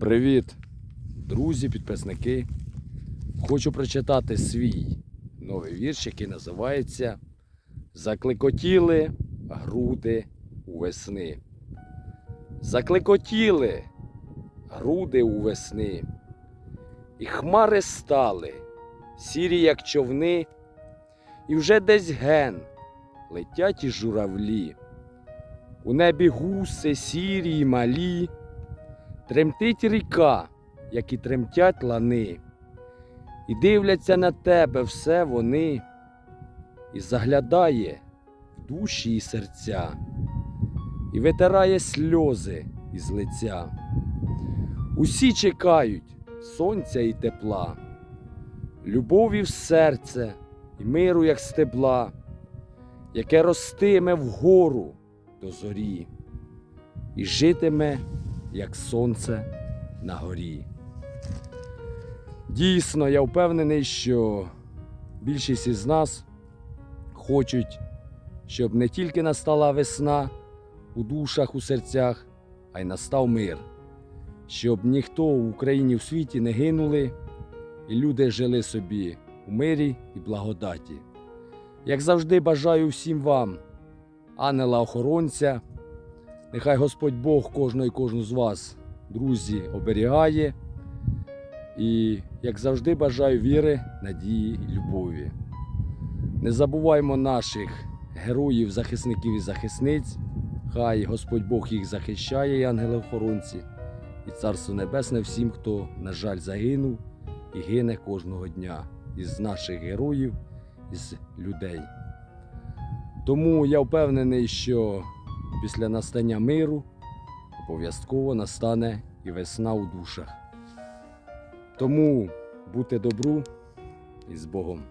Привіт, друзі, підписники. Хочу прочитати свій новий вірш, який називається Закликотіли груди у весни. Закликотіли груди у весни, і хмари стали, сірі, як човни, і вже десь ген летять і журавлі. У небі гуси сірі й малі. Тремтить ріка, як і тремтять лани, і дивляться на тебе все вони, і заглядає в душі і серця, і витирає сльози із лиця. Усі чекають сонця і тепла, любові в серце і миру, як стебла, яке ростиме вгору до зорі, і житиме як сонце на горі. Дійсно, я впевнений, що більшість із нас хочуть, щоб не тільки настала весна у душах, у серцях, а й настав мир, щоб ніхто в Україні в світі не гинули, і люди жили собі у мирі і благодаті. Як завжди, бажаю всім вам, ангела-охоронця. Нехай Господь Бог кожного і кожну з вас, друзі, оберігає. І, як завжди, бажаю віри, надії і любові. Не забуваймо наших героїв, захисників і захисниць. Хай Господь Бог їх захищає, і ангели-охоронці, і Царство Небесне всім, хто, на жаль, загинув і гине кожного дня із наших героїв, із людей. Тому я впевнений, що після настання миру обов'язково настане і весна у душах. Тому будьте добру і з Богом.